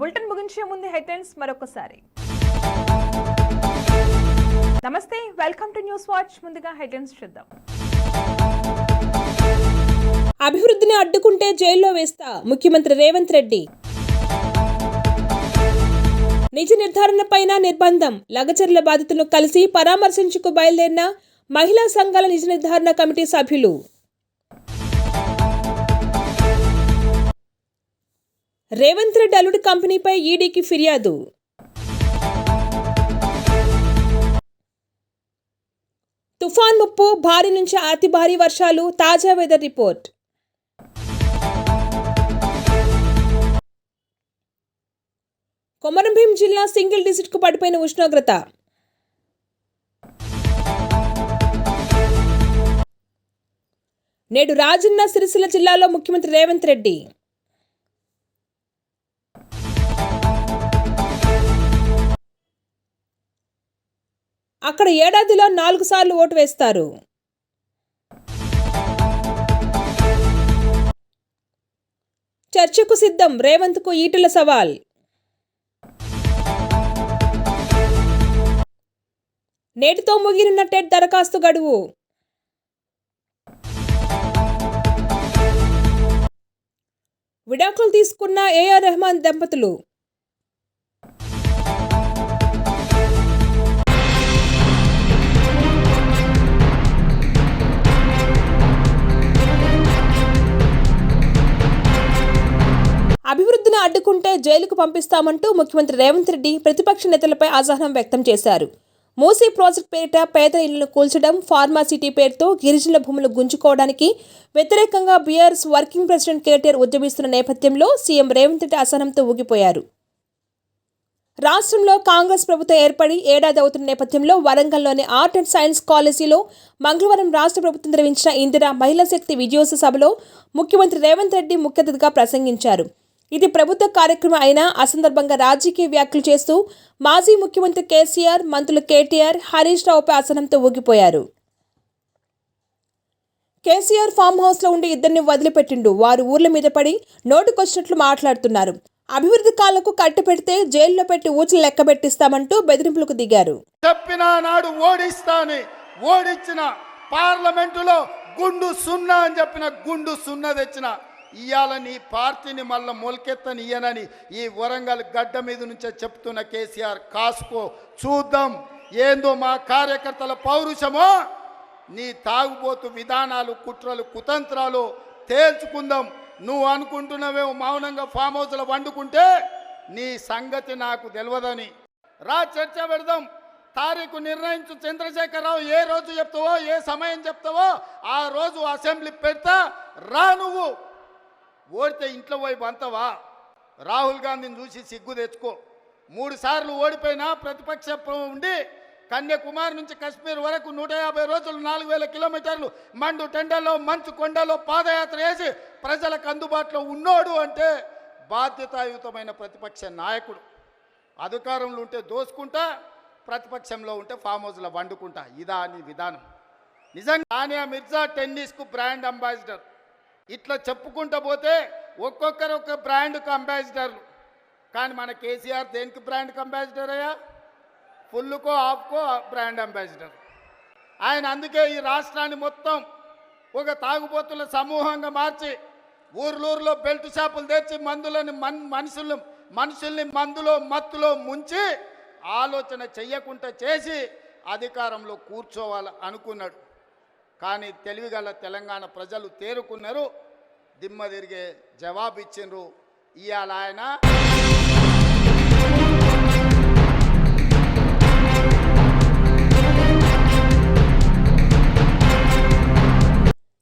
Bulletin ముగించే ముందు headlines మరొకసారి. నమస్తే వెల్కమ్ టు న్యూస్ వాచ్. ముందుగా హెడ్లైన్స్ చూద్దాం. అభివృద్ధిని అడ్డుకుంటే జైల్లో వేస్తా ముఖ్యమంత్రి రేవంత్ రెడ్డి. నిజ నిర్ధారణపైన నిర్బంధం లగచర్ల బాధితులను కలిసి పరామర్శించుకు బయలుదేరిన మహిళా సంఘాల నిజ నిర్ధారణ కమిటీ సభ్యులు. రేవంత్ రెడ్డి అల్లుడి కంపెనీపై ఈడీకి ఫిర్యాదు. తుఫాన్ ముప్పు భారీ నుంచి అతి భారీ వర్షాలు తాజా వెదర్ రిపోర్ట్. కొమరంభీం జిల్లా సింగిల్ డిజిట్కు పడిపోయిన ఉష్ణోగ్రత. నేడు రాజన్న సిరిసిల్ల జిల్లాలో ముఖ్యమంత్రి రేవంత్ రెడ్డి. అక్కడ ఏడాదిలో నాలుగు సార్లు ఓటు వేస్తారు. చర్చకు సిద్ధం రేవంత్కు ఈటల సవాల్. నేటితో ముగిలిన టెట్ దరఖాస్తు గడువు. విడాకులు తీసుకున్న ఏఆర్ రెహమాన్ దంపతులు అభివృద్ధిని అడ్డుకుంటే జైలుకు పంపిస్తామంటూ ముఖ్యమంత్రి రేవంత్ రెడ్డి ప్రతిపక్ష నేతలపై అసహనం వ్యక్తం చేశారు. మూసీ ప్రాజెక్ట్ పేరిట పేద ఇళ్ళను కూల్చడం ఫార్మాసిటీ పేరుతో గిరిజనుల భూములు గుంజుకోవడానికి వ్యతిరేకంగా బీఆర్ఎస్ వర్కింగ్ ప్రెసిడెంట్ కేటీఆర్ ఉద్యమిస్తున్న నేపథ్యంలో సీఎం రేవంత్ రెడ్డి అసహనంతో ఊగిపోయారు. రాష్ట్రంలో కాంగ్రెస్ ప్రభుత్వం ఏర్పడి ఏడాది అవుతున్న నేపథ్యంలో వరంగల్లోని ఆర్ట్ అండ్ సైన్స్ కాలేజీలో మంగళవారం రాష్ట్ర ప్రభుత్వం నిర్వహించిన ఇందిరా మహిళా శక్తి విజయోత్సవ సభలో ముఖ్యమంత్రి రేవంత్ రెడ్డి ముఖ్య అతిథిగా ప్రసంగించారు. ఇది ప్రభుత్వ కార్యక్రమం అయినా అసందర్భంగా రాజకీయ వ్యాఖ్యలు చేస్తూ మాజీ ముఖ్యమంత్రి కేసీఆర్ మంత్రులు కేటీఆర్ హరీష్ రావుపై అసహనంతో ఊగిపోయారు. కేసీఆర్ ఫామ్ హౌస్లో ఉండి ఇద్దరిని వదిలిపెట్టిండు. వారు ఊర్ల మీద పడి నోటుకొచ్చినట్లు మాట్లాడుతున్నారు. అభివృద్ధి కాళ్ళకు కట్టు పెడితే జైల్లో పెట్టి ఊచలు లెక్క పెట్టిస్తామంటూ బెదిరింపులకు దిగారు. చెప్పిన నాడు ఓడిస్తాని ఓడించిన పార్లమెంటులో గుండు సున్నా అని చెప్పిన గుండు సున్నా తెచ్చిన ఇవాళ నీ పార్టీని మళ్ళీ మొలకెత్తనియనని ఈ వరంగల్ గడ్డ మీద నుంచే చెప్తున్న కేసీఆర్. కాసుకో చూద్దాం ఏందో మా కార్యకర్తల పౌరుషమో. నీ తాగుబోతు విధానాలు కుట్రలు కుతంత్రాలు తేల్చుకుందాం. నువ్వు అనుకుంటున్నావేమో మౌనంగా ఫామ్ హౌస్లో వండుకుంటే నీ సంగతి నాకు తెలియదని రా చర్చ పెడదాం. తారీఖు నిర్ణయించు చంద్రశేఖరరావు ఏ రోజు చెప్తావో ఏ సమయం చెప్తావో ఆ రోజు అసెంబ్లీ పెడతా. రా నువ్వు. ఓడితే ఇంట్లో పోయి బంతవా రాహుల్ గాంధీని చూసి సిగ్గు తెచ్చుకో. మూడు సార్లు ఓడిపోయినా ప్రతిపక్ష ఉండి కన్యాకుమారి నుంచి కశ్మీర్ వరకు నూట యాభై రోజులు నాలుగు వేల కిలోమీటర్లు మండు టెండలో మంచు కొండలో పాదయాత్ర చేసి ప్రజలకు అందుబాటులో ఉన్నోడు అంటే బాధ్యతాయుతమైన ప్రతిపక్ష నాయకుడు. అధికారంలో ఉంటే దోసుకుంటా ప్రతిపక్షంలో ఉంటే ఫామ్ హౌస్లో వండుకుంటా. ఇదా అని విధానం. నిజంగా సానియా మిర్జా టెన్నిస్కు బ్రాండ్ అంబాసిడర్. ఇట్లా చెప్పుకుంటూ పోతే ఒక్కొక్కరు ఒక బ్రాండ్కు అంబాసిడర్లు కానీ మన కేసీఆర్ దేనికి బ్రాండ్కి అంబాసిడర్ అయ్యా? ఫుల్కో ఆఫ్కో బ్రాండ్ అంబాసిడర్ ఆయన అందుకే ఈ రాష్ట్రాన్ని మొత్తం ఒక తాగుబోతుల సమూహంగా మార్చి ఊర్లూరులో బెల్ట్ షాపులు తెచ్చి మందులని మన్ మనుషులు మనుషుల్ని మందులో మత్తులో ముంచి ఆలోచన చెయ్యకుండా చేసి అధికారంలో కూర్చోవాలి అనుకున్నాడు. కానీ తెలివిగల తెలంగాణ ప్రజలు తేరుకున్నారు. దిమ్మ తిరిగే జవాబు ఇచ్చిండ్రు ఇవాళ ఆయన.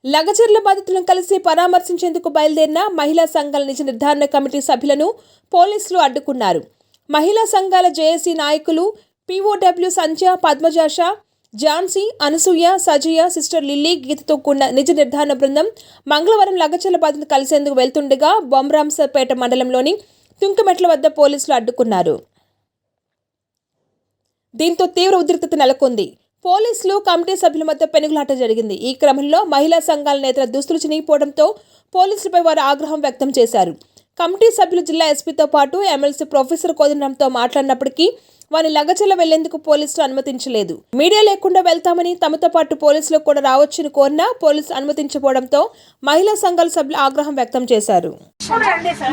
లగచర్ల బాధితులను కలిసి పరామర్శించేందుకు బయలుదేరిన మహిళా సంఘాల నిజ నిర్ధారణ కమిటీ సభ్యులను పోలీసులు అడ్డుకున్నారు. మహిళా సంఘాల జేఏసీ నాయకులు పీఓడబ్ల్యూ సంధ్య పద్మజాష ఝాన్సీ అనసూయ సజయ సిస్టర్ లిల్లీ గీతతో కూడిన నిజ నిర్ధారణ బృందం మంగళవారం లగచర్ల కలిసేందుకు వెళ్తుండగా బొమ్మరాంసపేట మండలంలోని తుంకమెట్ల వద్ద పోలీసులు అడ్డుకున్నారు. దీంతో తీవ్ర ఉద్రిక్తత నెలకొంది. పోలీసులు కమిటీ సభ్యుల మధ్య పెనుగులాట జరిగింది. ఈ క్రమంలో మహిళా సంఘాల నేతల దుస్తులు చినిగిపోవడంతో పోలీసులపై వారు ఆగ్రహం వ్యక్తం చేశారు. కమిటీ సభ్యులు జిల్లా ఎస్పీతో పాటు ఎమ్మెల్సీ ప్రొఫెసర్ కోదండంతో మాట్లాడినప్పటికీ వారిని లగచల వెళ్ళేందుకు పోలీసులు అనుమతించలేదు. మీడియా లేకుండా వెళ్తామని తమతో పాటు పోలీసులు కూడా రావచ్చని కోరినా పోలీసులు అనుమతించకపోవడంతో మహిళా సంఘాల సభ్యులు ఆగ్రహం వ్యక్తం చేశారు.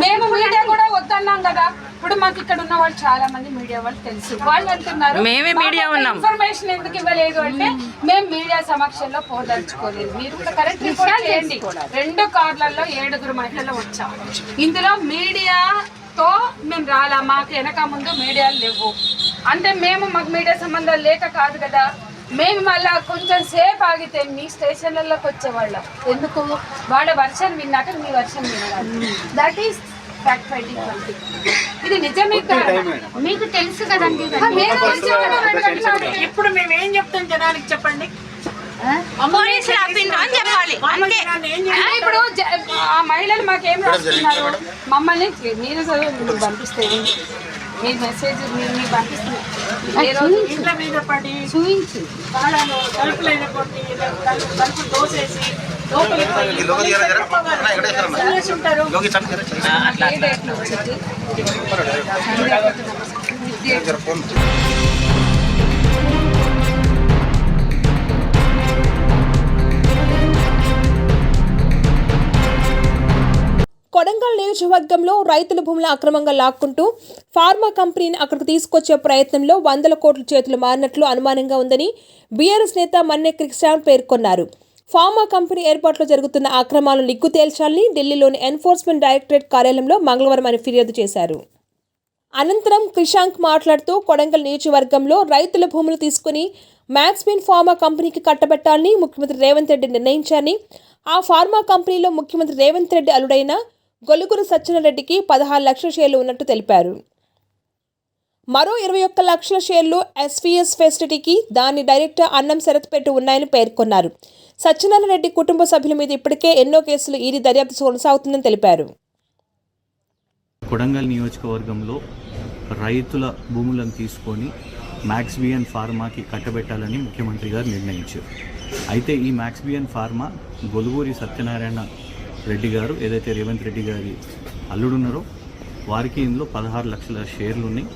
మేము మీడియా కూడా వద్దన్నాం కదా. ఇప్పుడు మాకు ఇక్కడ ఉన్న వాళ్ళు చాలా మంది మీడియా వాళ్ళు తెలుసు. వాళ్ళు అంటున్నారు మేమే మీడియా ఉన్నాం. ఇన్ఫర్మేషన్ ఎందుకు ఇవ్వలేదు అంటే మేము మీడియా సమక్షంలో పోదలుచుకోలేదు మీరు కూడా కరెక్ట్ రిపోర్ట్ చేయండి. రెండు కార్లలో ఏడుగురు మహిళలు వచ్చాం. ఇందులో మీడియాతో మేము రాలా మాకు వెనక ముందు మీడియాలు లేవు. అంటే మేము మాకు మీడియా సంబంధాలు లేక కాదు కదా. మేము మళ్ళా కొంచెం సేపు ఆగితే మీ స్టేషన్లలోకి వచ్చేవాళ్ళం. ఎందుకు? వాళ్ళ వర్షన్ విన్నాక మీ వర్షన్ వినాలి. దట్ ఈస్ ఫ్యాక్ట్ ఫైటింగ్ అంటే ఇది నిజమే కాదా? మీకు తెలుసు కదండి. ఇప్పుడు మేము ఏం చెప్తాం జనానికి చెప్పండి. పోలీసులు ఆపిండ్రు అని చెప్పాలి. అంతే ఇప్పుడు ఆ మహిళలు మాకేం రాస్తున్నారు? మమ్మల్ని మీరు చదువు మీరు పంపిస్తే? మీ మెసేజ్ మీరు మీకు పంపిస్తున్నారు ఏ రోజు? ఇంట్లో మీద పడి చూపించి తలుపు దోసేసి ఉంటారు. కొడంగల్ నియోజకవర్గంలో రైతుల భూములు అక్రమంగా లాక్కుంటూ ఫార్మా కంపెనీని అక్కడికి తీసుకొచ్చే ప్రయత్నంలో వందల కోట్ల చేతులు మారినట్లు అనుమానంగా ఉందని బీఆర్ఎస్ నేత మన్నె క్రిస్టాన్ పేర్కొన్నారు. ఫార్మా కంపెనీ ఏర్పాట్లో జరుగుతున్న అక్రమాలను నిగ్గు తేల్చాలని ఢిల్లీలోని ఎన్ఫోర్స్మెంట్ డైరెక్టరేట్ కార్యాలయంలో మంగళవారం ఆయన ఫిర్యాదు చేశారు. అనంతరం క్రిషాంక్ మాట్లాడుతూ కొడంగల్ నియోజకవర్గంలో రైతుల భూములు తీసుకుని మ్యాక్స్మిన్ ఫార్మా కంపెనీకి కట్టబెట్టాలని ముఖ్యమంత్రి రేవంత్ రెడ్డి నిర్ణయించారని ఆ ఫార్మా కంపెనీలో ముఖ్యమంత్రి రేవంత్ రెడ్డి అల్లుడైన గొలుగురు సత్యనారెడ్డికి పదహారు లక్షల షేర్లు ఉన్నట్టు తెలిపారు. మరో ఇరవై ఒక్క లక్షల షేర్లు ఎస్వీఎస్ ఫెసిలిటీకి దాని డైరెక్టర్ అన్నం శరత్ ఉన్నాయని పేర్కొన్నారు. సత్యనారాయణ రెడ్డి కుటుంబ సభ్యుల మీద ఇప్పటికే ఎన్నో కేసులు ఇది దర్యాప్తు కొనసాగుతుందని తెలిపారు. కొడంగల్ నియోజకవర్గంలో రైతుల భూములను తీసుకొని మ్యాక్స్బియన్ ఫార్మాకి కట్టబెట్టాలని ముఖ్యమంత్రి గారు నిర్ణయించారు. అయితే ఈ మ్యాక్స్బియన్ ఫార్మా గొలుగూరి సత్యనారాయణ రెడ్డి గారు ఏదైతే రేవంత్ రెడ్డి గారి అల్లుడున్నారో వారికి ఇందులో పదహారు లక్షల షేర్లు ఉన్నాయి.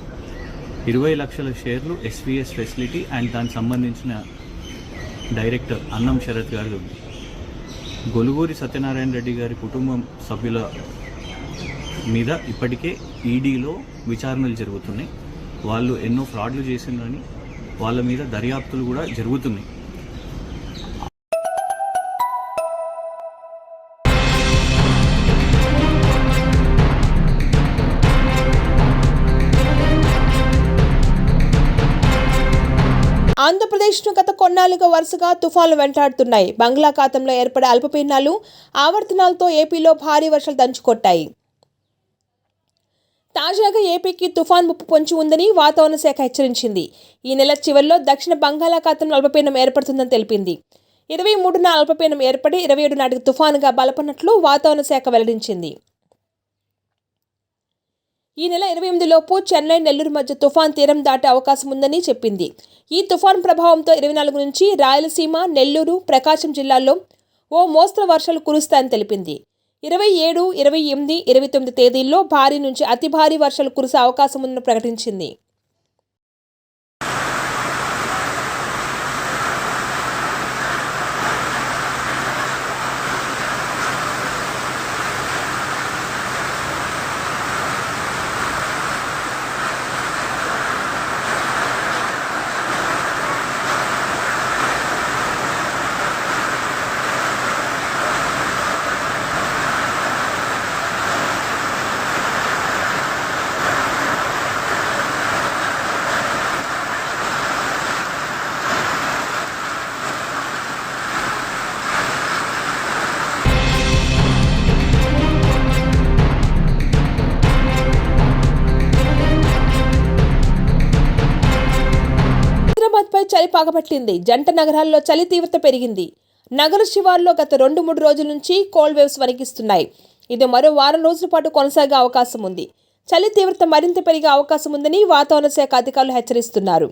ఇరవై లక్షల షేర్లు ఎస్విఎస్ ఫెసిలిటీ అండ్ దానికి సంబంధించిన డైరెక్టర్ అన్నం శరత్ గారు ఉంది. గొలుగూరి సత్యనారాయణ రెడ్డి గారి కుటుంబం సభ్యుల మీద ఇప్పటికే ఈడీలో విచారణలు జరుగుతున్నాయి. వాళ్ళు ఎన్నో ఫ్రాడ్లు చేసిండ్రని వాళ్ళ మీద దర్యాప్తులు కూడా జరుగుతున్నాయి. ఆంధ్రప్రదేశ్ను గత కొన్నాళ్ళుగా వరుసగా తుఫాన్లు వెంటాడుతున్నాయి. బంగాళాఖాతంలో ఏర్పడే అల్పపీడనాలు ఆవర్తనాలతో ఏపీలో భారీ వర్షాలు దంచుకొట్టాయి. తాజాగా ఏపీకి తుఫాన్ ముప్పు పొంచి ఉందని వాతావరణ శాఖ హెచ్చరించింది. ఈ నెల చివరిలో దక్షిణ బంగాళాఖాతంలో అల్పపీడనం ఏర్పడుతుందని తెలిపింది. ఇరవై మూడున అల్పపీడనం ఏర్పడి ఇరవై ఏడు నాటికి తుఫానుగా బలపడినట్లు వాతావరణ శాఖ వెల్లడించింది. ఈ నెల ఇరవై ఎనిమిదిలోపు చెన్నై నెల్లూరు మధ్య తుఫాన్ తీరం దాటే అవకాశం ఉందని చెప్పింది. ఈ తుఫాన్ ప్రభావంతో ఇరవై నాలుగు నుంచి రాయలసీమ నెల్లూరు ప్రకాశం జిల్లాల్లో ఓ మోస్తరు వర్షాలు కురుస్తాయని తెలిపింది. ఇరవై ఏడు ఇరవై ఎనిమిది ఇరవై తొమ్మిది తేదీల్లో భారీ నుంచి అతి భారీ వర్షాలు కురిసే అవకాశం ఉందని ప్రకటించింది. పగబట్టింది జంట నగరాల్లో చలి తీవ్రత పెరిగింది. నగర శివార్లో గత రెండు మూడు రోజుల నుంచి కోల్డ్ వేవ్స్ వణికిస్తున్నాయి. ఇది మరో వారం రోజుల పాటు కొనసాగే అవకాశం ఉంది. చలి తీవ్రత మరింత పెరిగే అవకాశం ఉందని వాతావరణ శాఖ అధికారులు హెచ్చరిస్తున్నారు.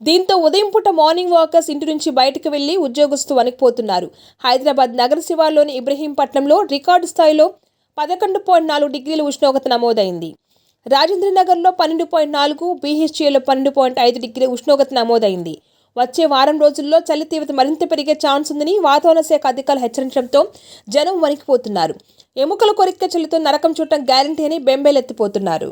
దీంతో ఉదయం పూట మార్నింగ్ వాకర్స్ ఇంటి నుంచి బయటకు వెళ్ళి ఉద్యోగస్తు వణికిపోతున్నారు. హైదరాబాద్ నగర శివార్లోని ఇబ్రహీంపట్నంలో రికార్డు స్థాయిలో పదకొండు పాయింట్ నాలుగు డిగ్రీల ఉష్ణోగ్రత నమోదైంది. రాజేంద్రనగర్లో పన్నెండు పాయింట్ నాలుగు బీహెచ్ఏలో పన్నెండు పాయింట్ ఐదు డిగ్రీ ఉష్ణోగ్రత నమోదైంది. వచ్చే వారం రోజుల్లో చలి తీవ్రత మరింత పెరిగే ఛాన్స్ ఉందని వాతావరణ శాఖ అధికారులు హెచ్చరించడంతో జనం వణికిపోతున్నారు. ఎముకల కొరిక్క చలితో నరకం చూడటం గ్యారంటీ అని బెంబేలెత్తిపోతున్నారు.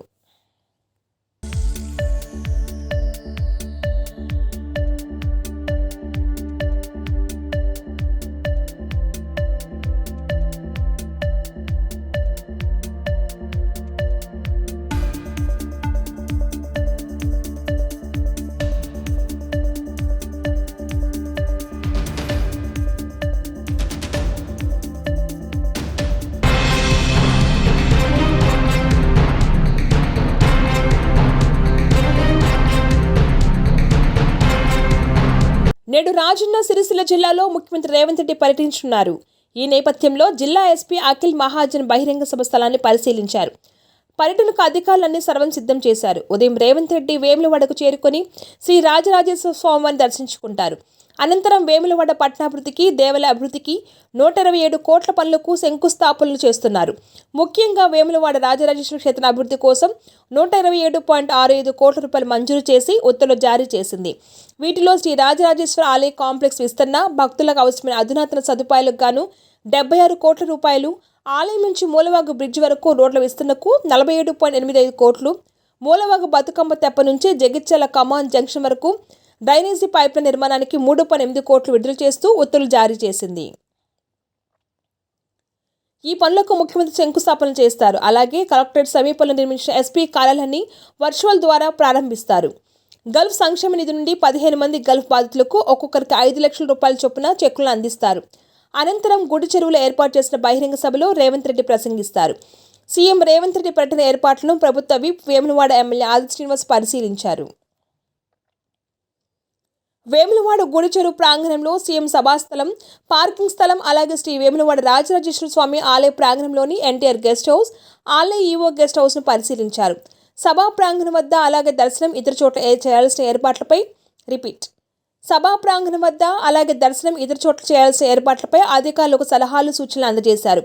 నేడు రాజన్న సిరిసిల్ల జిల్లాలో ముఖ్యమంత్రి రేవంత్ రెడ్డి పర్యటించనున్నారు ఈ నేపథ్యంలో జిల్లా ఎస్పీ అఖిల్ మహాజన్ బహిరంగ సభ స్థలాన్ని పరిశీలించారు. పర్యటనకు అధికారులన్నీ సర్వం సిద్ధం చేశారు. ఉదయం రేవంత్ రెడ్డి వేములవాడకు చేరుకొని శ్రీ రాజరాజేశ్వర స్వామివారిని దర్శించుకుంటారు. అనంతరం వేములవాడ పట్టణాభివృద్ధికి దేవాలయ అభివృద్ధికి నూట ఇరవై ఏడు కోట్ల పనులకు శంకుస్థాపనలు చేస్తున్నారు. ముఖ్యంగా వేములవాడ రాజరాజేశ్వర క్షేత్ర అభివృద్ధి కోసం నూట ఇరవై ఏడు పాయింట్ ఆరు ఐదు కోట్ల రూపాయలు మంజూరు చేసి ఉత్తర్వులు జారీ చేసింది. వీటిలో శ్రీ రాజరాజేశ్వర ఆలయ కాంప్లెక్స్ విస్తరణ భక్తులకు అవసరమైన అధునాతన సదుపాయాలకు గాను డెబ్బై ఆరు కోట్ల రూపాయలు ఆలయం నుంచి మూలవాగు బ్రిడ్జ్ వరకు రోడ్ల విస్తరణకు నలభై ఏడు పాయింట్ ఎనిమిది ఐదు కోట్లు మూలవాగు బతుకమ్మ తెప్ప నుంచి జగిత్యాల కమాన్ జంక్షన్ వరకు డ్రైనేజీ పైప్ల నిర్మాణానికి మూడు పాయింట్ ఎనిమిది కోట్లు విడుదల చేస్తూ ఉత్తర్వులు జారీ చేసింది. ఈ పనులకు ముఖ్యమంత్రి శంకుస్థాపన చేస్తారు. అలాగే కలెక్టరేట్ సమీపంలో నిర్మించిన ఎస్పీ కార్యాలయాన్ని వర్చువల్ ద్వారా ప్రారంభిస్తారు. గల్ఫ్ సంక్షేమ నిధి నుండి పదిహేను మంది గల్ఫ్ బాధితులకు ఒక్కొక్కరికి ఐదు లక్షల రూపాయల చొప్పున చెక్కులను అందిస్తారు. అనంతరం గుడి చెరువులో ఏర్పాటు చేసిన బహిరంగ సభలో రేవంత్ రెడ్డి ప్రసంగిస్తారు. సీఎం రేవంత్ రెడ్డి పర్యటన ఏర్పాట్లను ప్రభుత్వ విప్ వేములవాడ ఎమ్మెల్యే ఆది శ్రీనివాస్ పరిశీలించారు. వేములవాడ గుడి చెరువు ప్రాంగణంలో సీఎం సభాస్థలం పార్కింగ్ స్థలం అలాగే శ్రీ వేములవాడ రాజరాజేశ్వర స్వామి ఆలయ ప్రాంగణంలోని ఎన్టీఆర్ గెస్ట్ హౌస్ ఆలయ ఈవో గెస్ట్ హౌస్ను పరిశీలించారు. సభా ప్రాంగణం వద్ద అలాగే దర్శనం ఇతర చోట్ల చేయాల్సిన ఏర్పాట్లపై రిపీట్. సభా ప్రాంగణం వద్ద అలాగే దర్శనం ఇతర చోట్ల చేయాల్సిన ఏర్పాట్లపై అధికారులకు సలహాలు సూచనలు అందజేశారు.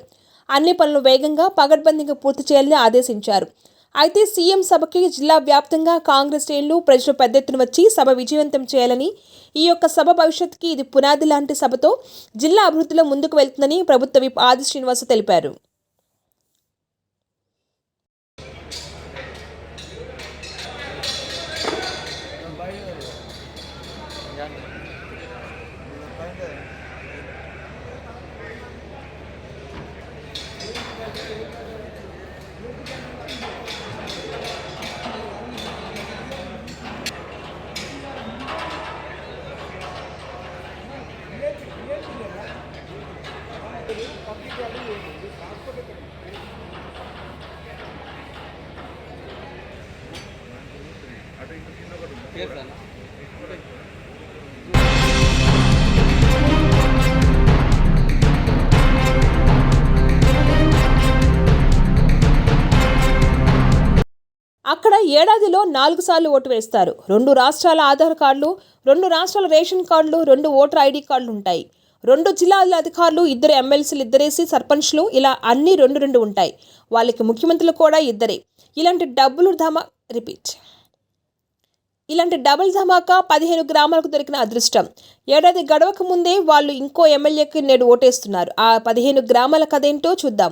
అన్ని పనులు వేగంగా పగడ్బందీగా పూర్తి చేయాలని ఆదేశించారు. అయితే సీఎం సభకి జిల్లా వ్యాప్తంగా కాంగ్రెస్ శ్రేణులు ప్రజలు పెద్ద ఎత్తున వచ్చి సభ విజయవంతం చేయాలని ఈ యొక్క సభ భవిష్యత్తుకి ఇది పునాది లాంటి సభతో జిల్లా అభివృద్ధిలో ముందుకు వెళ్తుందని ప్రభుత్వ విప్ ఆది శ్రీనివాస్ తెలిపారు. ఏడాదిలో నాలుగు సార్లు ఓటు వేస్తారు. రెండు రాష్ట్రాల ఆధార్ కార్డులు రెండు రాష్ట్రాల రేషన్ కార్డులు రెండు ఓటర్ ఐడి కార్డులు ఉంటాయి రెండు జిల్లాల అధికారులు ఇద్దరు ఎమ్మెల్సీలు ఇద్దరేసి సర్పంచ్లు ఇలా అన్ని రెండు రెండు ఉంటాయి. వాళ్ళకి ముఖ్యమంత్రులు కూడా ఇద్దరే. ఇలాంటి డబ్బులు ధమ రిపీట్. ఇలాంటి డబుల్ ధమాకా పదిహేను గ్రామాలకు దొరికిన అదృష్టం. ఏడాది గడవక ముందే వాళ్ళు ఇంకో ఎమ్మెల్యేకి నేడు ఓటేస్తున్నారు. ఆ పదిహేను గ్రామాల కథేంటో చూద్దాం.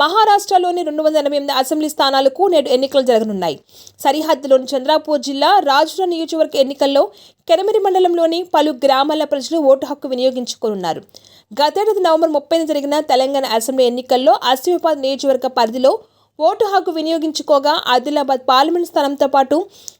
మహారాష్ట్రలోని రెండు వందల ఎనభై ఎనిమిది అసెంబ్లీ స్థానాలకు నేడు ఎన్నికలు జరగనున్నాయి. సరిహద్దులోని చంద్రాపూర్ జిల్లా రాజుల నియోజకవర్గ ఎన్నికల్లో కెరమిరి మండలంలోని పలు గ్రామాల ప్రజలు ఓటు హక్కు వినియోగించుకోనున్నారు. గతేడాది నవంబర్ ముప్పైన జరిగిన తెలంగాణ అసెంబ్లీ ఎన్నికల్లో ఆసిఫాబాద్ నియోజకవర్గ పరిధిలో ఓటు హక్కు వినియోగించుకోగా ఆదిలాబాద్ పార్లమెంట్ స్థానంతో పాటు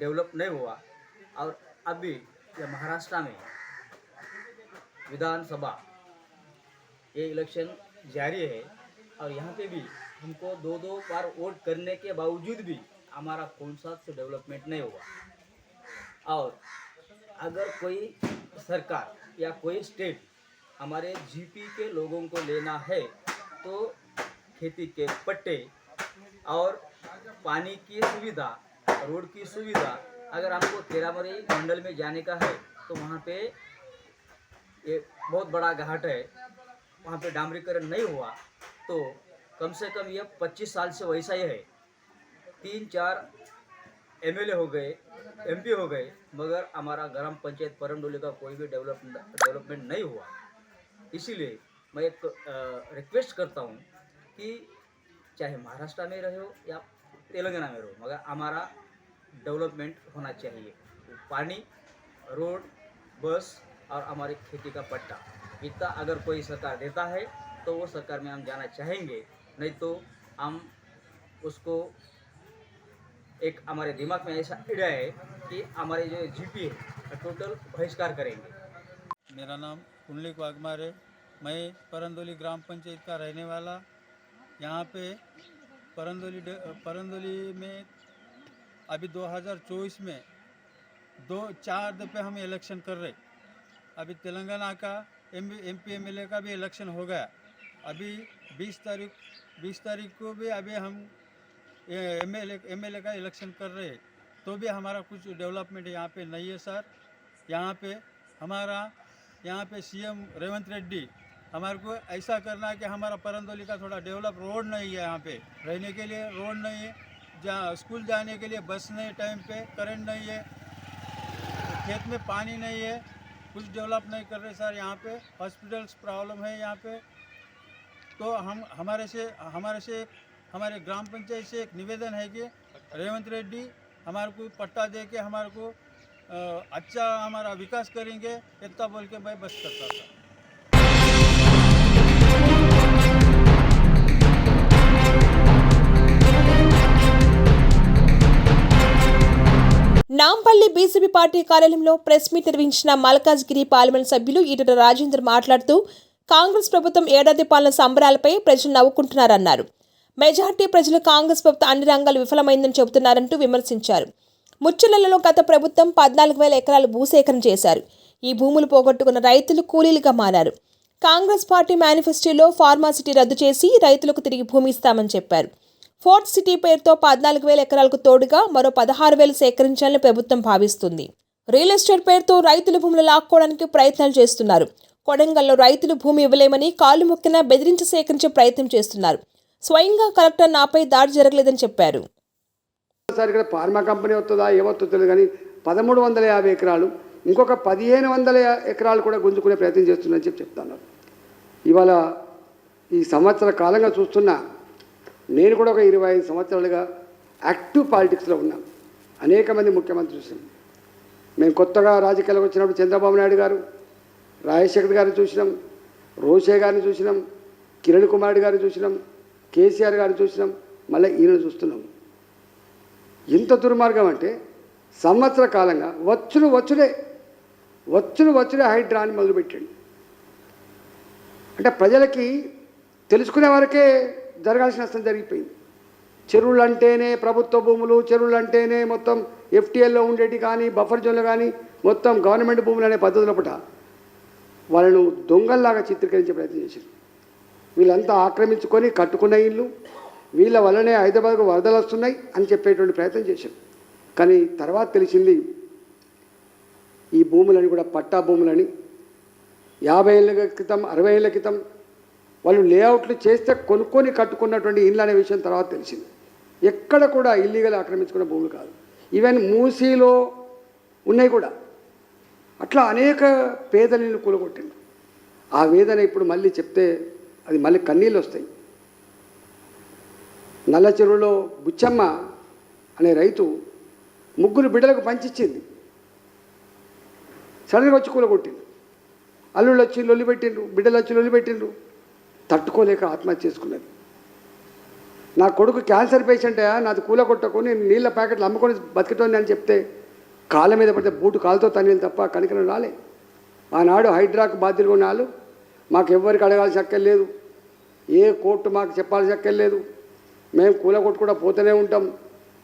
डेवलप नहीं हुआ। और अभी ये महाराष्ट्र में विधानसभा, ये इलेक्शन जारी है और यहाँ पे भी हमको दो दो बार वोट करने के बावजूद भी हमारा कौन सा से डेवलपमेंट नहीं हुआ। और अगर कोई सरकार या कोई स्टेट हमारे जीपी के लोगों को लेना है तो खेती के पट्टे और पानी की सुविधा रोड की सुविधा अगर हमको तेरामरी मंडल में जाने का है तो वहाँ पे ये बहुत बड़ा घाट है। वहाँ पे डामरीकरण नहीं हुआ तो कम से कम ये 25 साल से वैसा ही है। तीन चार एमएलए हो गए, एमपी हो गए, मगर हमारा ग्राम पंचायत परमडोली का कोई भी डेवलप, डेवलपमेंट नहीं हुआ। इसीलिए मैं एक रिक्वेस्ट करता हूँ कि चाहे महाराष्ट्र में रहे हो या तेलंगाना में रहो, मगर हमारा डेवलपमेंट होना चाहिए। पानी, रोड, बस और हमारी खेती का पट्टा। इतना अगर कोई सरकार देता है तो वो सरकार में हम जाना चाहेंगे। नहीं तो हम उसको एक हमारे दिमाग में ऐसा आइडिया है कि हमारे जो जीपी है टोटल बहिष्कार करेंगे। मेरा नाम कुंडली वाघमार है। मैं परंदोली ग्राम पंचायत का रहने वाला। यहाँ पे परंदोली परंदोली में अभी 2024 में दो, चार दफ़े हम इलेक्शन कर रहे। अभी तेलंगाना का M M P M L A का भी इलेक्शन हो गया। अभी 20 तारीख 20 तारीख को भी अभी हम M L M L A का इलेक्शन कर रहे। तो भी हमारा कुछ डेवलपमेंट यहाँ पे नहीं है, सर। यहाँ पे हमारा, यहाँ पे सीएम रेवंत रेड्डी हमारे को ऐसा करना है कि हमारा परंदोली का थोड़ा डेवलप रोड नहीं है यहाँ पे। रहने के लिए रोड नहीं है। जहाँ स्कूल जाने के लिए बस नहीं, टाइम पे करंट नहीं है, खेत में पानी नहीं है, कुछ डेवलप नहीं कर रहे सर यहाँ पे हॉस्पिटल्स प्रॉब्लम है यहाँ पे। तो हम, हमारे से हमारे से, हमारे ग्राम पंचायत से एक निवेदन है कि रेवंत रेड्डी हमारे को पट्टा दे के हमारे को अच्छा हमारा विकास करेंगे, इतना बोल के मैं बस करता था నాంపల్లి బీసీపీ పార్టీ కార్యాలయంలో ప్రెస్ మీట్ నిర్వహించిన మల్కాజ్గిరి పార్లమెంట్ సభ్యులు ఈటల రాజేందర్ మాట్లాడుతూ కాంగ్రెస్ ప్రభుత్వం ఏడాది పాలన సంబరాలపై ప్రజలు నవ్వుకుంటున్నారన్నారు. మెజార్టీ ప్రజలు కాంగ్రెస్ ప్రభుత్వం అన్ని రంగాలు విఫలమైందని చెబుతున్నారంటూ విమర్శించారు. ముచ్చలలో గత ప్రభుత్వం పద్నాలుగు వేల ఎకరాలు భూసేకరణ చేశారు. ఈ భూములు పోగొట్టుకున్న రైతులు కూలీలుగా మారారు. కాంగ్రెస్ పార్టీ మేనిఫెస్టోలో ఫార్మాసిటీ రద్దు చేసి రైతులకు తిరిగి భూమి ఇస్తామని చెప్పారు. ఫోర్త్ సిటీ పేరుతో పద్నాలుగు వేల ఎకరాలకు తోడుగా మరో పదహారు వేలు సేకరించాలని ప్రభుత్వం భావిస్తుంది. రియల్ ఎస్టేట్ పేరుతో రైతుల భూములు లాక్కోవడానికి ప్రయత్నాలు చేస్తున్నారు. కొడంగల్లో రైతులు భూమి ఇవ్వలేమని కాలు మొక్కిన బెదిరించి సేకరించే ప్రయత్నం చేస్తున్నారు. స్వయంగా కలెక్టర్ నాపై దాడి జరగలేదని చెప్పారు. సార్ ఇక్కడ ఫార్మా కంపెనీ వస్తుందా ఏమొస్తుందో తెలియదు కానీ పదమూడు వందల యాభై ఎకరాలు ఇంకొక పదిహేను వందల ఎకరాలు కూడా గుంజుకునే ప్రయత్నం చేస్తుందని చెప్పి చెప్తాను ఇవాళ ఈ సంవత్సర కాలంగా చూస్తున్నా నేను కూడా ఒక ఇరవై ఐదు సంవత్సరాలుగా యాక్టివ్ పాలిటిక్స్లో ఉన్నాను అనేక మంది ముఖ్యమంత్రి చూసాం మేము కొత్తగా రాజకీయాలకు వచ్చినప్పుడు చంద్రబాబు నాయుడు గారు రాజశేఖర్ గారిని చూసినాం రోషే గారిని చూసినాం కిరణ్ కుమార్ గారిని చూసినాం కేసీఆర్ గారిని చూసినాం మళ్ళీ ఈయన చూస్తున్నాం. ఎంత దుర్మార్గం అంటే సంవత్సర కాలంగా వచ్చును వచ్చుడే వచ్చును వచ్చుడే హైడ్రాని మొదలుపెట్టాడు. అంటే ప్రజలకి తెలుసుకునే వరకే జరగాల్సిన నష్టం జరిగిపోయింది. చెరువులు అంటేనే ప్రభుత్వ భూములు చెరువులు అంటేనే మొత్తం ఎఫ్టీఎల్లో ఉండేటి కానీ బఫర్ జోన్లు కానీ మొత్తం గవర్నమెంట్ భూములు అనే పద్ధతుల పట వాళ్ళను దొంగల్లాగా చిత్రీకరించే ప్రయత్నం చేశారు. వీళ్ళంతా ఆక్రమించుకొని కట్టుకున్న ఇల్లు వీళ్ళ వల్లనే హైదరాబాద్కు వరదలు వస్తున్నాయి అని చెప్పేటువంటి ప్రయత్నం చేశాం కానీ తర్వాత తెలిసింది ఈ భూములని కూడా పట్టా భూములని యాభై ఏళ్ళ క్రితం అరవై ఏళ్ళ క్రితం వాళ్ళు లేఅవుట్లు చేస్తే కొనుక్కొని కట్టుకున్నటువంటి ఇల్లు అనే విషయం తర్వాత తెలిసింది. ఎక్కడ కూడా ఇల్లీగల్ ఆక్రమించుకున్న భూములు కాదు. ఈవెన్ మూసీలో ఉన్నాయి కూడా. అట్లా అనేక పేదలను కూలగొట్టింది ఆ వేదన ఇప్పుడు మళ్ళీ చెప్తే అది మళ్ళీ కన్నీళ్ళు వస్తాయి. నల్ల చెరువులో బుచ్చమ్మ అనే రైతు ముగ్గురు బిడ్డలకు పంచిచ్చింది. సడన్గా వచ్చి కూలగొట్టింది అల్లుళ్ళు వచ్చి లొల్లి పెట్టిండ్రు బిడ్డలు వచ్చి లొల్లి పెట్టిండ్రు తట్టుకోలేక ఆత్మహత్య చేసుకున్నది. నా కొడుకు క్యాన్సర్ పేషెంటే నాది కూల కొట్టకుని నీళ్ళ ప్యాకెట్లు అమ్ముకొని బతికటోని అని చెప్తే కాళ్ళ మీద పడితే బూటు కాలుతో తనీళ్ళు తప్ప కనికరం రాలే. ఆనాడు హైడ్రాకు బాధ్యులు కొన్నాళ్ళు మాకు ఎవ్వరికి అడగాల్సి అక్కర్లేదు ఏ కోర్టు మాకు చెప్పాల్సి అక్కర్లేదు మేము కూల కొట్టుకుండా పోతూనే ఉంటాం.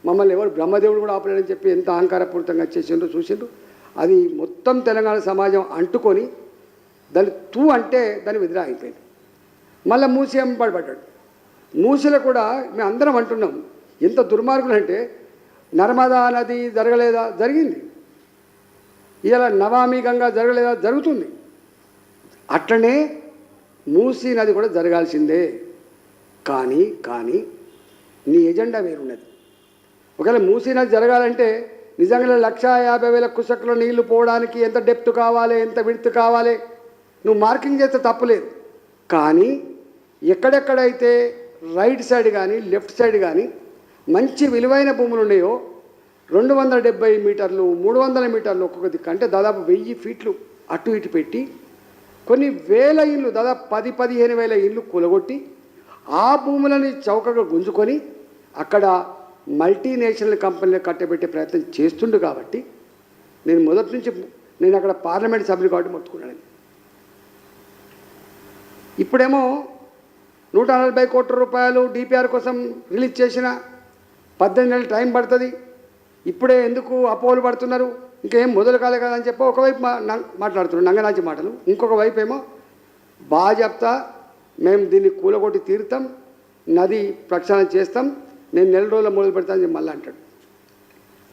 మమ్మల్ని ఎవరు బ్రహ్మదేవుడు కూడా ఆపలేడని చెప్పి ఎంత అహంకారపూరితంగా చేసిండ్రు చూసిండ్రు. అది మొత్తం తెలంగాణ సమాజం అంటుకొని దాన్ని తూ అంటే దాన్ని విధిరా అయిపోయింది మళ్ళీ మూసి పడబడ్డాడు మూసిలో కూడా మేము అందరం అంటున్నాం ఎంత దుర్మార్గులు అంటే నర్మదా నది జరగలేదా? జరిగింది. ఇలా నవామి గంగా జరగలేదా? జరుగుతుంది. అట్లనే మూసీ నది కూడా జరగాల్సిందే. కానీ కానీ నీ ఎజెండా వేరున్నది. ఒకవేళ మూసీ నది జరగాలంటే నిజంగా లక్ష యాభై వేల కుసకుల నీళ్ళు పోవడానికి ఎంత డెప్త్ కావాలి ఎంత విడ్త్ కావాలి? నువ్వు మార్కింగ్ చేస్తే తప్పులేదు. కానీ ఎక్కడెక్కడైతే రైట్ సైడ్ కానీ లెఫ్ట్ సైడ్ కానీ మంచి విలువైన భూములు ఉన్నాయో రెండు వందల డెబ్బై మీటర్లు మూడు వందల మీటర్లు ఒక్కొక్క దిక్కు అంటే దాదాపు వెయ్యి ఫీట్లు అటు ఇటు పెట్టి కొన్ని వేల ఇళ్ళు దాదాపు పది పదిహేను వేల ఇళ్ళు కూలగొట్టి ఆ భూములని చౌకగా గుంజుకొని అక్కడ మల్టీనేషనల్ కంపెనీలు కట్టబెట్టే ప్రయత్నం చేస్తుండు కాబట్టి నేను మొదటి నుంచి నేను అక్కడ పార్లమెంట్ సభ్యులు కాబట్టి మొత్తుకున్నాను. ఇప్పుడేమో నూట నలభై కోట్ల రూపాయలు డిపిఆర్ కోసం రిలీజ్ చేసిన పద్దెనిమిది నెలలు టైం పడుతుంది. ఇప్పుడే ఎందుకు అపోహలు పడుతున్నారు? ఇంకేం మొదలు కాలే కదా అని చెప్పి ఒకవైపు మా మాట్లాడుతున్నారు నంగనాచి మాటలు. ఇంకొక వైపు ఏమో బాగా చెప్తా మేము దీన్ని కూలగొట్టి తీరుతాం నది ప్రక్షాళన చేస్తాం నేను నెల రోజులు మొదలు పెడతాను చెప్పి మళ్ళీ అంటాడు.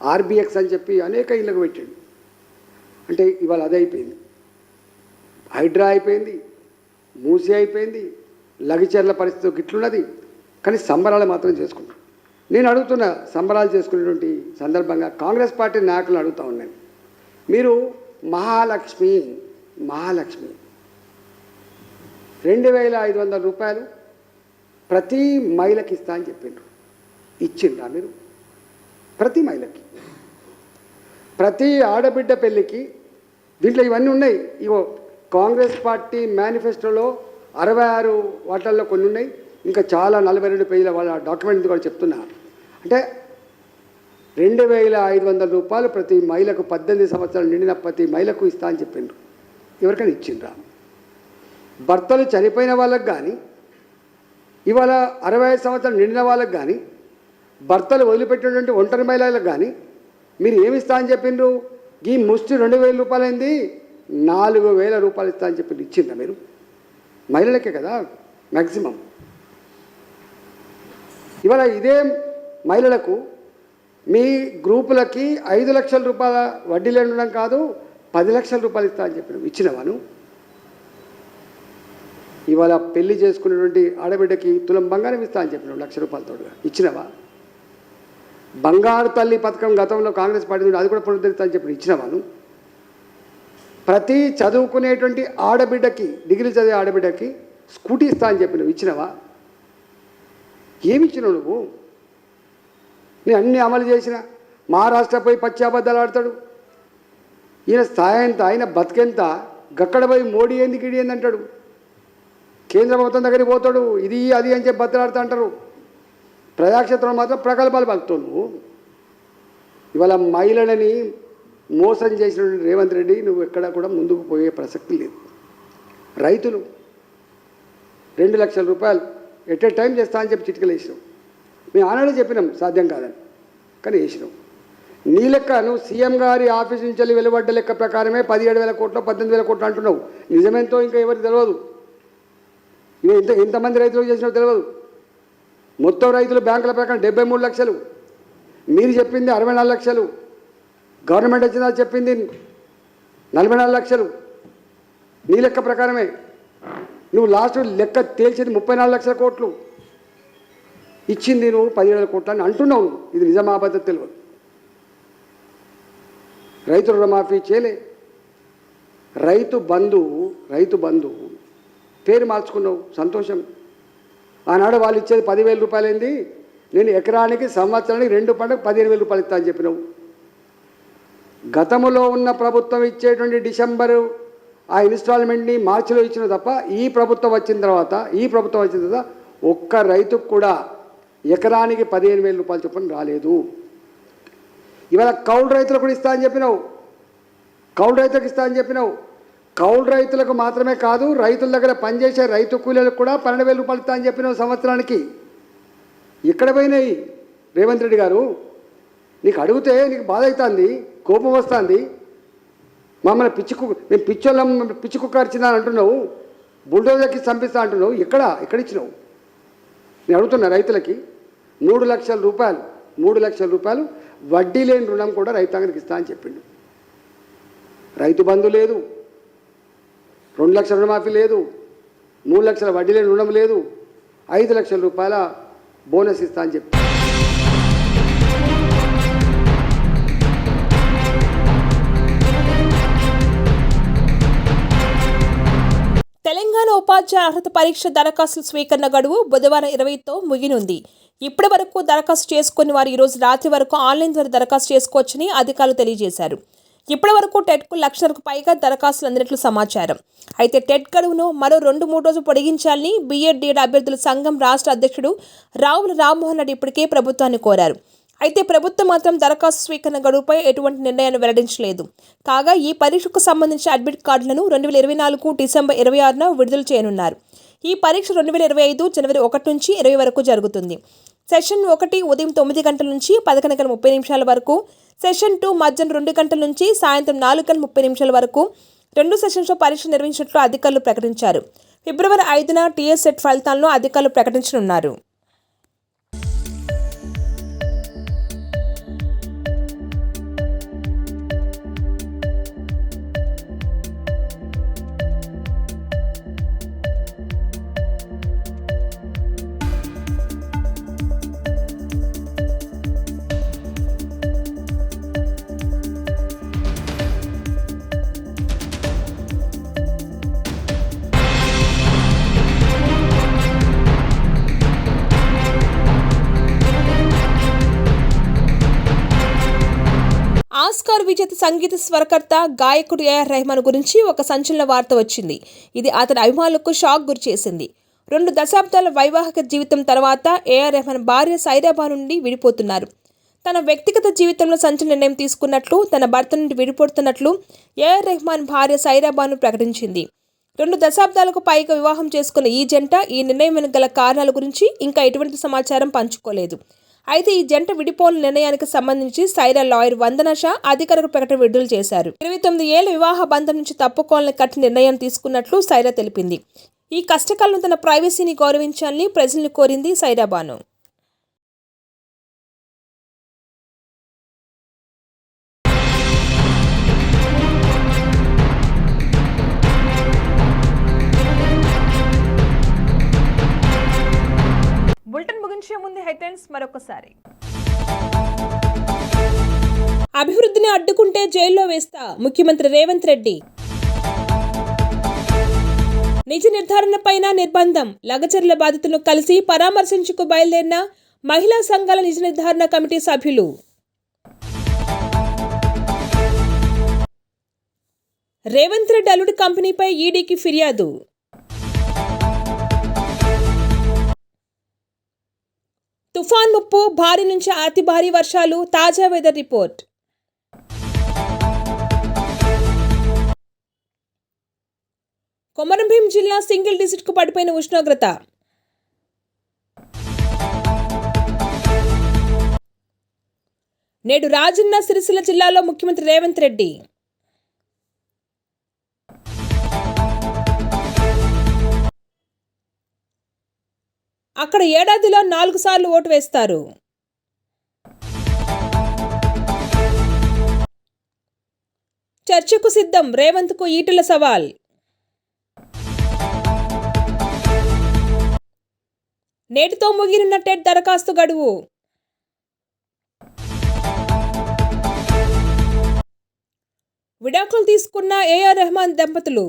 ఆర్బిఎక్స్ అని చెప్పి అనేక ఇళ్ళకు పెట్టాడు. అంటే ఇవాళ అదే అయిపోయింది. హైడ్రా అయిపోయింది మూసి అయిపోయింది లగిచర్ల పరిస్థితి ఇట్లున్నది. కానీ సంబరాలు మాత్రం చేసుకుంటాం. నేను అడుగుతున్న సంబరాలు చేసుకునేటువంటి సందర్భంగా కాంగ్రెస్ పార్టీ నాయకులు అడుగుతా ఉన్నాను. మీరు మహాలక్ష్మి మహాలక్ష్మి రెండు వేల ఐదు వందల రూపాయలు ప్రతి మహిళకి ఇస్తా అని చెప్పిండ్రు. ఇచ్చిండ్రా మీరు? ప్రతి మహిళకి. ప్రతి ఆడబిడ్డ పెళ్ళికి దీంట్లో ఇవన్నీ ఉన్నాయి. ఇగో కాంగ్రెస్ పార్టీ మేనిఫెస్టోలో అరవై ఆరు వాటిల్లో కొన్ని ఉన్నాయి. ఇంకా చాలా నలభై రెండు పేజీల వాళ్ళ డాక్యుమెంట్ కూడా చెప్తున్నా. అంటే రెండు వేల ఐదు వందల రూపాయలు ప్రతి మహిళకు పద్దెనిమిది సంవత్సరాలు నిండిన ప్రతి మహిళకు ఇస్తా అని చెప్పిండ్రు. ఎవరికైనా ఇచ్చిండ్రా? భర్తలు చనిపోయిన వాళ్ళకు కానీ ఇవాళ అరవై ఐదు సంవత్సరాలు నిండిన వాళ్ళకు కానీ భర్తలు వదిలిపెట్టినటువంటి ఒంటరి మహిళలకు కానీ మీరు ఏమి ఇస్తా అని చెప్పిండ్రు? ఈ ముష్టి రెండు వేల రూపాయలైంది. నాలుగు వేల రూపాయలు ఇస్తా అని చెప్పి ఇచ్చిందా మీరు? మహిళలకే కదా మ్యాక్సిమం ఇవాళ ఇదే మహిళలకు మీ గ్రూపులకి ఐదు లక్షల రూపాయల వడ్డీలు ఉండడం కాదు పది లక్షల రూపాయలు ఇస్తా అని చెప్పిన ఇచ్చినవాను. ఇవాళ పెళ్ళి చేసుకునేటువంటి ఆడబిడ్డకి తులం బంగారం ఇస్తా అని చెప్పిన లక్ష రూపాయలతో ఇచ్చినవా? బంగారు తల్లి పథకం గతంలో కాంగ్రెస్ పార్టీ అది కూడా పునరుద్ధరిస్తా అని చెప్పి ఇచ్చినవాను. ప్రతి చదువుకునేటువంటి ఆడబిడ్డకి డిగ్రీ చదివే ఆడబిడ్డకి స్కూటీ ఇస్తా అని చెప్పి నువ్వు ఇచ్చినవా? ఏమి ఇచ్చినావు నువ్వు? నేను అన్ని అమలు చేసిన. మహారాష్ట్ర పోయి పచ్చి అబద్ధాలు ఆడతాడు. ఈయన స్థాయి ఎంత ఆయన బతికెంత? గక్కడ పోయి మోడీ ఏంది గిడి ఏంది అంటాడు. కేంద్ర ప్రభుత్వం దగ్గరికి పోతాడు. ఇది అది అని చెప్పి బద్దలాడుతూ అంటారు. ప్రజాక్షేత్రంలో మాత్రం ప్రగల్భాలు పలుకుతావు నువ్వు. ఇవాళ మహిళలని మోసం చేసినటువంటి రేవంత్ రెడ్డి నువ్వు ఎక్కడా కూడా ముందుకు పోయే ప్రసక్తి లేదు. రైతులు రెండు లక్షల రూపాయలు ఎట్ ఏ టైం చేస్తా అని చెప్పి చిటికలు వేసినాం. మేము ఆనాడే చెప్పినాం సాధ్యం కాదని. కానీ వేసినాం. నీ లెక్క నువ్వు సీఎం గారి ఆఫీస్ నుంచి వెళ్ళి వెలువడ్డ లెక్క ప్రకారమే పదిహేడు వేల కోట్లు పద్దెనిమిది వేల కోట్లు అంటున్నావు. నిజమేంతో ఇంకా ఎవరికి తెలియదు ఇవి ఎంత ఎంతమంది రైతులకు చేసినావు తెలియదు మొత్తం రైతులు బ్యాంకుల ప్రకారం డెబ్బై మూడు లక్షలు. మీరు చెప్పింది అరవై నాలుగు లక్షలు. గవర్నమెంట్ వచ్చిందా చెప్పింది నలభై నాలుగు లక్షలు. నీ లెక్క ప్రకారమే. నువ్వు లాస్ట్ లెక్క తేల్చింది ముప్పై నాలుగు లక్షల కోట్లు. ఇచ్చింది నువ్వు పదిహేడు వేల కోట్లు అని అంటున్నావు ఇది నిజమా అబద్ధం తెలియదు రైతు రుణమాఫీ చేయలే. రైతు బంధువు రైతు బంధు పేరు మార్చుకున్నావు సంతోషం. ఆనాడు వాళ్ళు ఇచ్చేది పదివేల రూపాయలైంది. నేను ఎకరానికి సంవత్సరానికి రెండు పంటకు పదిహేను వేల రూపాయలు ఇస్తా అని చెప్పినావు. గతంలో ఉన్న ప్రభుత్వం ఇచ్చేటువంటి డిసెంబరు ఆ ఇన్స్టాల్మెంట్ని మార్చిలో ఇచ్చిన తప్ప ఈ ప్రభుత్వం వచ్చిన తర్వాత ఈ ప్రభుత్వం వచ్చిన తర్వాత ఒక్క రైతుకు కూడా ఎకరానికి పదిహేను వేల రూపాయలు చొప్పున రాలేదు. ఇవాళ కౌలు రైతులకు కూడా ఇస్తా అని చెప్పినావు. కౌలు రైతులకు ఇస్తా అని చెప్పినావు. కౌలు రైతులకు మాత్రమే కాదు రైతుల దగ్గర పనిచేసే రైతు కూలీలకు కూడా పన్నెండు వేల రూపాయలు ఇస్తా అని చెప్పినావు సంవత్సరానికి. ఇక్కడ పోయినాయి? రేవంత్ రెడ్డి గారు. నీకు అడిగితే నీకు బాధ అవుతుంది. కోపం వస్తుంది. మమ్మల్ని పిచ్చి కుక్క మేము పిచ్చోళ్ళం పిచ్చి కుక్క అంటున్నావు. బుల్డోజర్కి చంపిస్తా అంటున్నావు. ఎక్కడ? ఎక్కడ ఇచ్చినావు నేను అడుగుతున్నా రైతులకి. మూడు లక్షల రూపాయలు మూడు లక్షల రూపాయలు వడ్డీ లేని రుణం కూడా రైతాంగానికి ఇస్తా అని చెప్పిండు. రైతు బంధు లేదు. రెండు లక్షల రుణమాఫీ లేదు. మూడు లక్షల వడ్డీ లేని రుణం లేదు. ఐదు లక్షల రూపాయల బోనస్ ఇస్తా అని చెప్పి తెలంగాణ ఉపాధ్యాయ అర్హత పరీక్ష దరఖాస్తుల స్వీకరణ గడువు బుధవారం ఇరవైతో ముగినుంది. ఇప్పటి వరకు దరఖాస్తు చేసుకుని వారు ఈరోజు రాత్రి వరకు ఆన్లైన్ ద్వారా దరఖాస్తు చేసుకోవచ్చని అధికారులు తెలియజేశారు. ఇప్పటి వరకు టెట్కు లక్షలకు పైగా దరఖాస్తులు అందినట్లు సమాచారం. అయితే టెట్ గడువును మరో రెండు మూడు రోజులు పొడిగించాలని బీఎడ్ డిఎడ్ అభ్యర్థుల సంఘం రాష్ట్ర అధ్యక్షుడు రావుల రామ్మోహన్ రెడ్డి ఇప్పటికే ప్రభుత్వాన్ని కోరారు. అయితే ప్రభుత్వం మాత్రం దరఖాస్తు స్వీకరణ గడువుపై ఎటువంటి నిర్ణయాన్ని వెల్లడించలేదు. కాగా ఈ పరీక్షకు సంబంధించిన అడ్మిట్ కార్డులను రెండు వేల ఇరవై నాలుగు డిసెంబర్ ఇరవై ఆరున విడుదల చేయనున్నారు. ఈ పరీక్ష రెండు వేల ఇరవై ఐదు జనవరి ఒకటి నుంచి ఇరవై వరకు జరుగుతుంది. సెషన్ ఒకటి ఉదయం తొమ్మిది గంటల నుంచి పదకొండు గంటల ముప్పై నిమిషాల వరకు సెషన్ టూ మధ్యాహ్నం రెండు గంటల నుంచి సాయంత్రం నాలుగు గంటల ముప్పై నిమిషాల వరకు రెండు సెషన్స్లో పరీక్ష నిర్వహించినట్లు అధికారులు ప్రకటించారు. ఫిబ్రవరి ఐదున టీఎస్ సెట్ ఫలితాలను అధికారులు ప్రకటించనున్నారు. విజేత సంగీత స్వరకర్త గాయకుడు ఏఆర్ రెహమాన్ గురించి ఒక సంచలన వార్త వచ్చింది. ఇది అతని అభిమానులకు షాక్ గురిచేసింది రెండు దశాబ్దాల వైవాహిక జీవితం తర్వాత ఏఆర్ రెహమాన్ భార్య సైరాబా నుండి విడిపోతున్నారు. తన వ్యక్తిగత జీవితంలో సంచలన నిర్ణయం తీసుకున్నట్లు తన భర్త నుండి విడిపోతున్నట్లు ఏఆర్ రెహమాన్ భార్య సైరాబాను ప్రకటించింది. రెండు దశాబ్దాలకు పైగా వివాహం చేసుకున్న ఈ జంట ఈ నిర్ణయం వెనుక గల కారణాల గురించి ఇంకా ఎటువంటి సమాచారం పంచుకోలేదు. అయితే ఈ జంట విడిపోల నిర్ణయానికి సంబంధించి సైరా లాయర్ వందన షా అధికారిక ప్రకటన విడుదల చేశారు. ఇరవై తొమ్మిది ఏళ్ళ వివాహ బంధం నుంచి తప్పుకోవాలని కఠిన నిర్ణయం తీసుకున్నట్లు సైరా తెలిపింది. ఈ కష్టకాలంలో తన ప్రైవసీని గౌరవించాలని ప్రజల్ని కోరింది సైరా హెడ్లైన్స్ మరొకసారి. అభివృద్ధిని అడ్డుకుంటే జైల్లో వేస్తా ముఖ్యమంత్రి రేవంత్ రెడ్డి. నిజ నిర్ధారణపైన నిర్బంధం లగచర్ల బాధితులను కలిసి పరామర్శించుకు బయలుదేరిన మహిళా సంఘాల నిజ నిర్ధారణ కమిటీ సభ్యులు. రేవంత్ రెడ్డి అల్లుడి కంపెనీపై ఈడీకి ఫిర్యాదు. తుఫాన్ ముప్పు భారీ నుంచి అతి భారీ వర్షాలు తాజా వెదర్ రిపోర్ట్ కొమరంభీం జిల్లా సింగిల్ డిజిట్కు పడిపోయిన ఉష్ణోగ్రత. నేడు రాజన్న సిరిసిల్ల జిల్లాలో ముఖ్యమంత్రి రేవంత్ రెడ్డి. అక్కడ ఏడాదిలో నాలుగు సార్లు ఓటు వేస్తారు. చర్చకు సిద్ధం రేవంత్కు ఈటల సవాల్. నేటితో ముగినున్న టెట్ దరఖాస్తు గడువు. విడాకులు తీసుకున్న ఏఆర్ రెహమాన్ దంపతులు